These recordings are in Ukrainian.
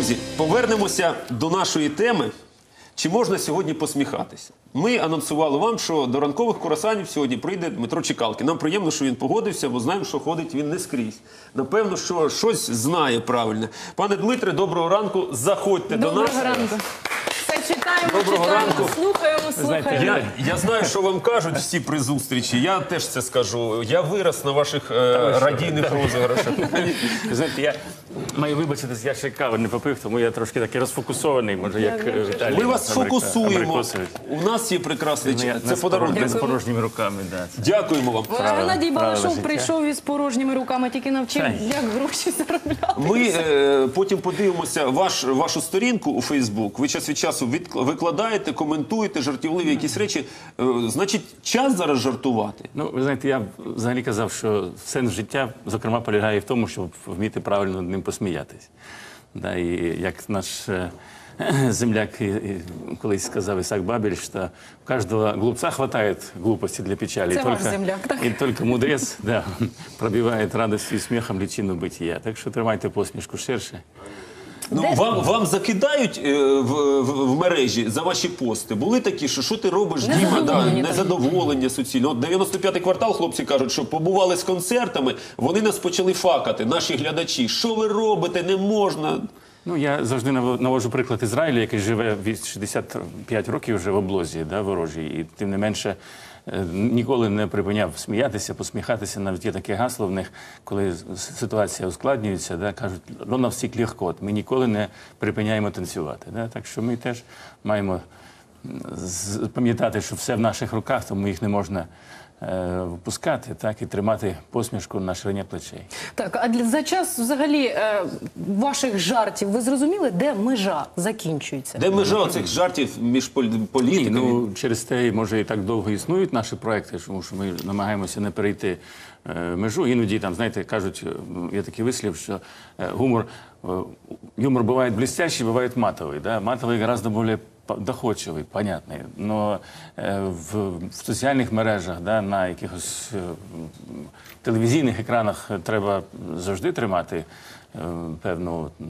Друзі, повернемося до нашої теми. Чи можна сьогодні посміхатися? Ми анонсували вам, що до ранкових курасанів сьогодні прийде Дмитро Чекалки. Нам приємно, що він погодився, бо знаємо, що ходить він не скрізь. Напевно, що щось знає правильне. Пане Дмитре, доброго ранку. Заходьте до нас. Доброго ранку. Читаємо, Доброго читаємо, ранку. слухаємо, слухаємо. Я, я знаю, що вам кажуть всі при зустрічі. Я теж це скажу. Я вирос на ваших е, радійних розіграшах. Знаєте, я маю вибачитись, я ще кави не попив, тому я трошки такий розфокусований, може, як е, Віталій. Ми вас фокусуємо. У нас є прекрасний Ну, я час. не Це з подарунок. порожніми- з порожніми руками. Да. це- Дякуємо вам. Геннадій правила Балашов життя. прийшов із порожніми руками, тільки навчив, як гроші заробляти. Ми е, потім подивимося ваш, вашу сторінку у Фейсбук. Ви час від часу від, викладаєте, коментуєте жартівливі якісь речі. Е, значить, час зараз жартувати. Ну, ви знаєте, я взагалі казав, що сенс життя, зокрема, полягає в тому, щоб вміти правильно над ним посміятись. Да, і як наш е, земляк і- і колись сказав Ісак Бабель, що у кожного глупца хватает глупости для печали. Це и ваш только, земляк, так? И только мудрец да, пробивает радостью и смехом личину бытия. Так що тримайте посмішку ширше. Ну, вам, вам закидають е, в, в, в мережі за ваші пости. Були такі, що що ти робиш, Діма? Да, Незадоволення суцільно. От 95-й квартал, хлопці кажуть, що побували з концертами, вони нас почали факати, наші глядачі. Що ви робите? Не можна. Ну, я завжди нав- наводжу приклад Ізраїлю, який живе від 65 років вже в облозі да, ворожій, і тим не менше ніколи не припиняв сміятися, посміхатися. Навіть є таке гасло в них, коли ситуація ускладнюється, да, кажуть, на всіх легко». Ми ніколи не припиняємо танцювати. Да? Так що ми теж маємо пам'ятати, що все в наших руках, тому їх не можна е, впускати, так, і тримати посмішку на ширині плечей. Так, а для, за час взагалі е, ваших жартів ви зрозуміли, де межа закінчується? Де межа цих жартів між пол- Ні, ну через те, може, і так довго існують наші проекти, тому що ми намагаємося не перейти е, межу. Іноді там, знаєте, кажуть, є такий вислів, що е, гумор, юмор буває блестящий, буває матовий. Да? Матовий гораздо более доходчивий, понятний. Но е, в, в соціальних мережах, да, на якихось е, телевізійних екранах треба завжди тримати е, певну, е,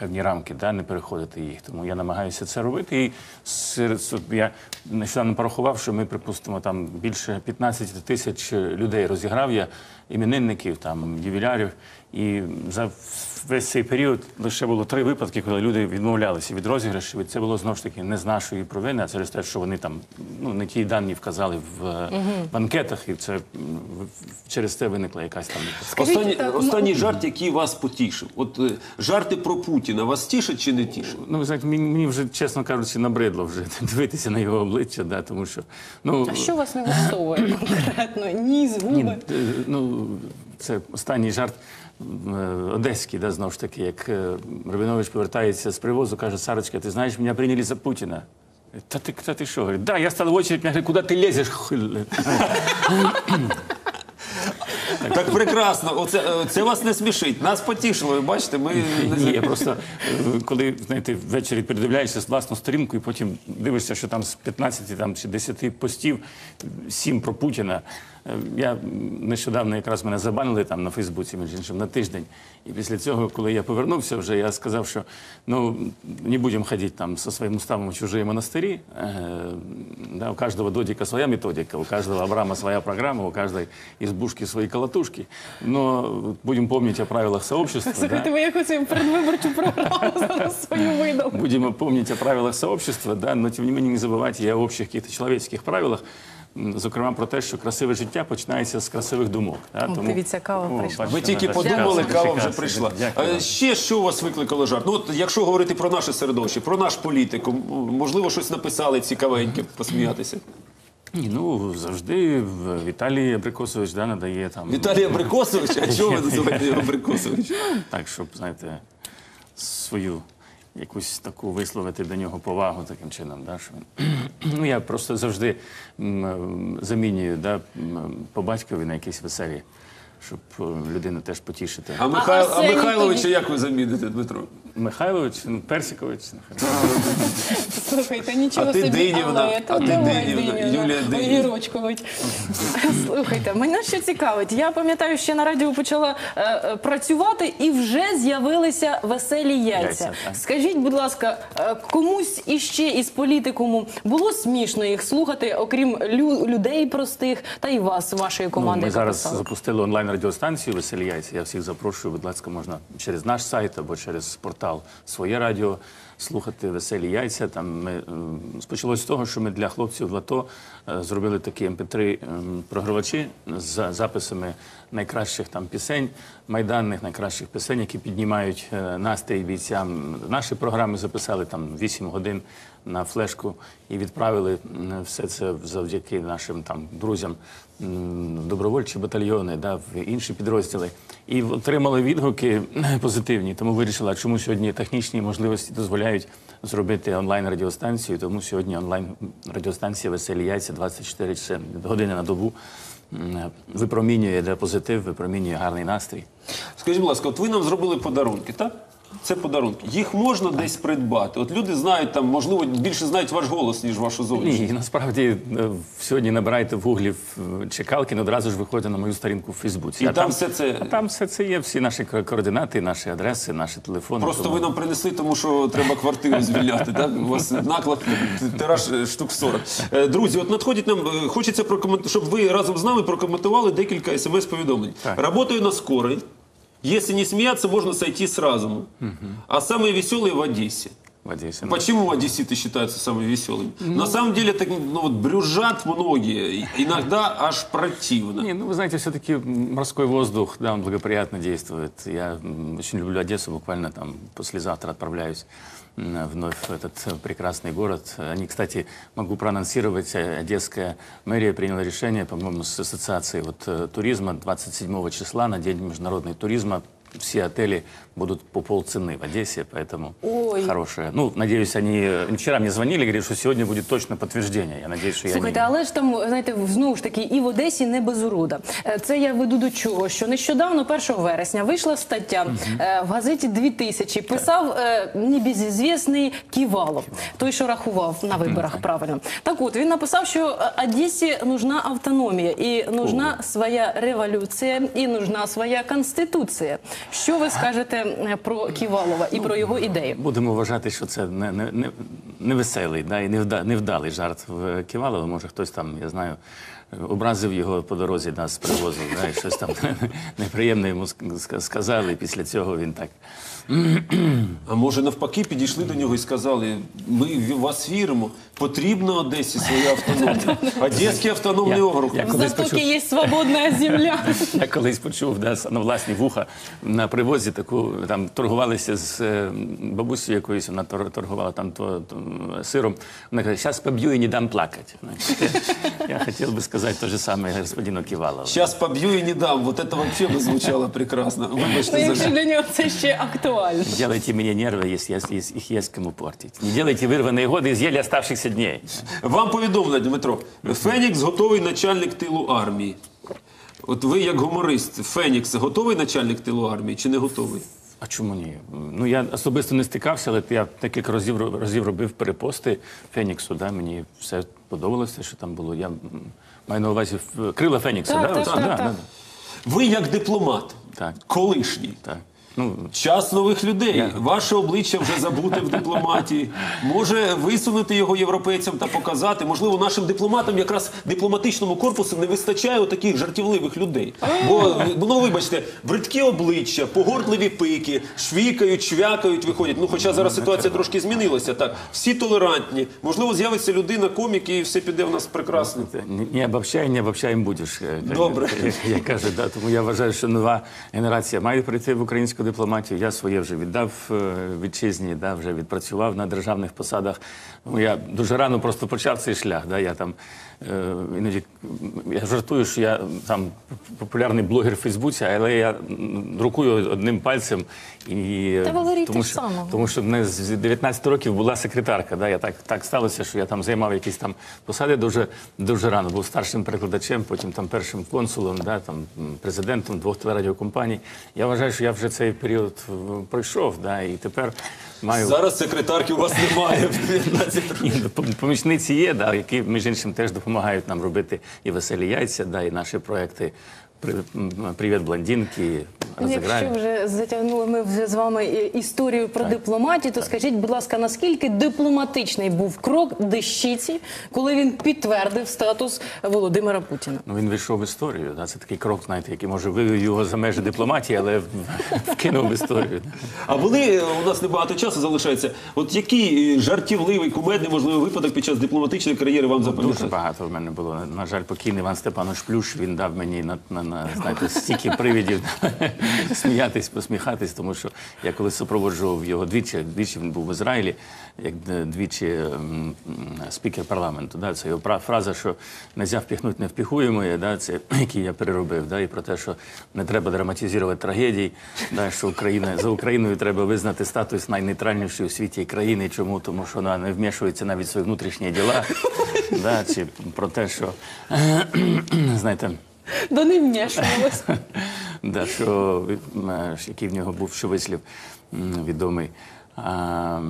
певні рамки, да, не переходити їх. Тому я намагаюся це робити. І серед я нещодавно порахував, що ми, припустимо, там більше 15 тисяч людей розіграв я іменинників, там ювілярів. І за весь цей період лише було три випадки, коли люди відмовлялися від розіграшів. І це було знову ж таки не з нашої провини, а через те, що вони там ну не ті дані вказали в е, банкетах, і це через це виникла якась там. Скажіть, Останній, так, останній жарт, який вас потішив. От е, жарти про Путіна вас тішать чи не тішать? Ну, ви знаєте, мені, мені вже, чесно кажучи, набридло вже дивитися на його обличчя, да, тому що ну, А що вас не влаштовує конкретно? Ніс, губи? Ні, е, ну, це останній жарт одеський, да, знову ж таки, як е, Рабінович повертається з привозу, каже, Сарочка, ти знаєш, мене прийняли за Путіна. Та ти, та ти що? Говорить, да, я став в очередь, мене куди ти лезеш? хиль?» Так прекрасно. Оце е, це вас не смішить. Нас потішило. Ви бачите, ми Ні, я просто е, коли знаєте, ввечері передивляєшся власну сторінку і потім дивишся, що там з 15 там, чи 10 постів 7 про Путіна. Е, Я нещодавно якраз мене забанили там на Фейсбуці, між іншим, на тиждень. І після цього, коли я повернувся, вже я сказав, що ну не будемо ходити там зі своїм уставом в чужі монастирі. Е, да, у кожного додика своя методика, у кожного Авраама своя програма, у кожної избушки свої колотушки. Но будемо пам'ятати о правилах сообщества. Слухайте, ви якусь передвиборчу програму зараз свою видав. Будем помнить о правилах сообщества, да, но тем не менее не забывайте о общих каких-то человеческих правилах, зокрема про те, що красиве життя починається з красивих думок. Да, О, дивіться, кава О, прийшла. бачите, Ви тільки да, подумали, прекрасно, кава вже прекрасно. прийшла. Дякую. Е. Ще що у вас викликало жарт? Ну, от, якщо говорити про наше середовище, про наш політику, можливо, щось написали цікавеньке, посміятися. Ні, ну завжди в- Віталій Абрикосович да, надає там Віталій Абрикосович, а чого ви називаєте Абрикосович? так, щоб знаєте, свою якусь таку висловити до нього повагу таким чином. Да, що він... ну, я просто завжди замінюю да, по батькові на якісь веселі, щоб е, людину теж потішити. А, Михайло, а Михайловича як ви заміните, Дмитро? Михайлович, ну, Персикович. Слухайте, нічого А ти собі, Динівна, але а ти давай, Динівна, Юлія Динівна. Огірочкович. Слухайте, мене що цікавить. Я пам'ятаю, ще на радіо почала е, е, працювати і вже з'явилися веселі яйця. Яйця, так. Скажіть, будь ласка, е, комусь іще із політикуму було смішно їх слухати, окрім лю- людей простих та і вас, вашої Ну, команди? ми яка зараз писала? запустили онлайн-радіостанцію «Веселі яйця». Я всіх запрошую, будь ласка, можна через наш сайт або через портал «Своє радіо» слухати «Веселі яйця». Там ми, ем, спочалось з того, що ми для хлопців в АТО е, зробили такі mp3 ем, програвачі з записами найкращих там пісень, майданних найкращих пісень, які піднімають е, настрій бійцям. Наші програми записали там 8 годин на флешку і відправили все це завдяки нашим там друзям добровольчі батальйони, да, в інші підрозділи. І отримали відгуки позитивні. Тому вирішила, чому сьогодні технічні можливості дозволяють зробити онлайн радіостанцію. Тому сьогодні онлайн радіостанція Веселі яйця 24 часи- години на добу випромінює для позитив, випромінює гарний настрій. Скажіть, будь ласка, от ви нам зробили подарунки, так? Це подарунки. Їх можна десь придбати. От люди знають там, можливо, більше знають ваш голос, ніж вашу зовнішність. Ні, насправді е, сьогодні набираєте в гуглі в- Чекалкін, одразу ж виходите на мою сторінку в Фейсбуці. І А там все це- а там все це є, всі наші координати, наші адреси, наші телефони. Просто Тому- ви нам принесли, тому що треба квартиру звільняти. Так? У вас наклад тираж е, штук 40. Е, Друзі, от надходять нам, е, хочеться прокоментувати, щоб ви разом з нами прокоментували декілька смс-повідомлень. Работаю на скорой. Если не смеяться, можно сойти с разума. А самые веселые в Одессе. в Одесі. Ну, Почему одесситы считаются самыми веселыми? На самом деле, так, ну, вот, брюзжат многие, иногда аж противно. Не, ну вы знаете, все-таки морской воздух, да, он благоприятно действует. Я очень люблю Одессу, буквально там послезавтра отправляюсь вновь в этот э, прекрасный город. Они, кстати, могу проанонсировать, э, Одесская мэрия приняла решение, по-моему, с ассоциацией вот, э, туризма 27 числа на День международного туризма все отели будут по полцены в Одессе, поэтому Ой. хорошее. Ну, надеюсь, они э, вчера мне звонили, говорят, что сегодня будет точно подтверждение. Я надеюсь, что Слухайте, я не... але ж там, знаєте, знову ж таки, і в Одесі не без уруда. Е, Це я веду до чого? Що нещодавно, 1 вересня, вийшла стаття е, в газеті 2000. Писав е, небезізвісний Ківалов, той, що рахував на виборах правильно. Так от, він написав, що е, Одесі нужна автономія, і нужна своя революція, і нужна своя конституція. Що ви скажете е, про Ківалова і про його ідею? Будемо вважати, що це не, не, не, невеселий да, і невда, невдалий жарт в Ківалова. Може, хтось там, я знаю, образив його по дорозі нас з привозу, да, і щось там неприємне йому сказали, і після цього він так. А може навпаки підійшли до нього і сказали: ми в вас віримо, потрібно Одесі своя автономія. Одеський автономний округ. почув. є свободна земля. Я колись почув да, на власні вуха на привозі таку, там торгувалися з е, бабусею якоюсь, вона торгувала там то, то, сиром. Вона каже, зараз поб'ю і не дам плакати. Я, я хотів би сказати те же саме господину Ківалову. Сейчас побью и не дам. Вот это вообще бы звучало прекрасно. Ну, Вибачте якщо за для нього це ще актуально. Не делайте мне нервы, если, если, если их есть кому портить. Не делайте вырванные годы из еле оставшихся дней. вам повідомлення, Дмитро. Фенікс готовий начальник тилу армії. От ви, як гуморист, Фенікс готовий начальник тилу армії чи не готовий? А чому ні? Ну я особисто не стикався, але я декілька разів, разів робив перепости Феніксу. Да? Мені все подобалося, що там було. Я м, маю на увазі в- крила Фенікса. Так, да? так, так, так. Ви як дипломат, Так. колишній. так. Ну, Час нових людей. Ваше обличчя вже забуте в дипломатії. Може висунути його європейцям та показати. Можливо, нашим дипломатам якраз дипломатичному корпусу не вистачає таких жартівливих людей. Бо ну вибачте, бридкі обличчя, погордливі пики, швікають, швякають, виходять. Ну, хоча зараз ситуація трошки змінилася. Так, всі толерантні. Можливо, з'явиться людина, комік, і все піде в нас прекрасно. Не, обобщай, не обобщаєм будеш. е, Добре. Як каже, да. Тому я вважаю, що нова генерація має прийти в українську дипломатію. Я своє вже віддав е, вітчизні, да, вже відпрацював на державних посадах. Ну, я дуже рано просто почав цей шлях. Да. Я там е, іноді я жартую, що я там популярний блогер в Фейсбуці, але я друкую одним пальцем. І, Та Валерій тому, що, тому що мене з 19 років була секретарка. Да? Я так, так сталося, що я там займав якісь там посади дуже, дуже рано. Був старшим перекладачем, потім там першим консулом, да? там, президентом двох телерадіокомпаній. Я вважаю, що я вже цей період е, пройшов, да, і тепер маю Зараз секретарки у вас немає в 19 років. Ні, ну, пом- помічниці є, да, які між іншим теж допомагають нам робити і веселі яйця, да, і наші проекти «При- Привіт, блондинки, Якщо вже затягнули ми вже з вами історію про дипломатію, то скажіть, будь ласка, наскільки дипломатичний був крок Дещиці, коли він підтвердив статус Володимира Путіна? Ну, він вийшов в історію. Да? Це такий крок, знаєте, який може вивів його за межі дипломатії, але вкинув в історію. А були у нас небагато часу залишається. От який е, жартівливий, кумедний, можливо, випадок під час дипломатичної кар'єри вам Дуже багато в мене було. На- На жаль, покійний Іван Степанович Плюш, він дав мені на, на, на знаєте, стільки привідів сміятись, посміхатись, тому що я коли супроводжував його двічі, двічі він був в Ізраїлі, як двічі спікер парламенту. Да, це його фраза, що не можна впіхнути невпіхуємоє, да, це який я переробив, да, і про те, що не треба драматизувати трагедій, да, що Україна за Україною треба визнати статус найнейтральнішої у світі країни. Чому? Тому що вона не вмішується навіть в свої внутрішні діла. Да, чи про те, що знаєте. До не вмішувалось. Да, що, який в нього був що вислів відомий. А,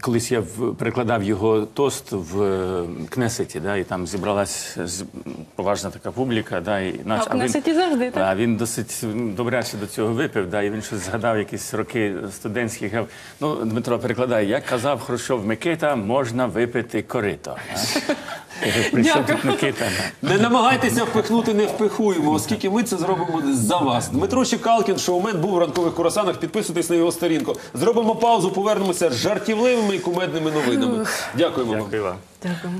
колись я перекладав його тост в е, Кнесеті, да, і там зібралась поважна така публіка. Да, і наш, А в Кнесеті завжди, так? Да, він досить добряче до цього випив, да, і він щось згадав якісь роки студентські. Гав. Ну, Дмитро перекладає, як казав Хрущов Микита, можна випити корито. да. Я кажу, При тут Микита? Не намагайтеся впихнути, не впихуємо, оскільки ми це зробимо за вас. Дмитро Чекалкін, шоумен, був в ранкових курасанах. Підписуйтесь на його сторінку. Зробимо паузу, повернемося з жартівливими і кумедними новинами. Дякуємо вам. Дякую вам. Дякую.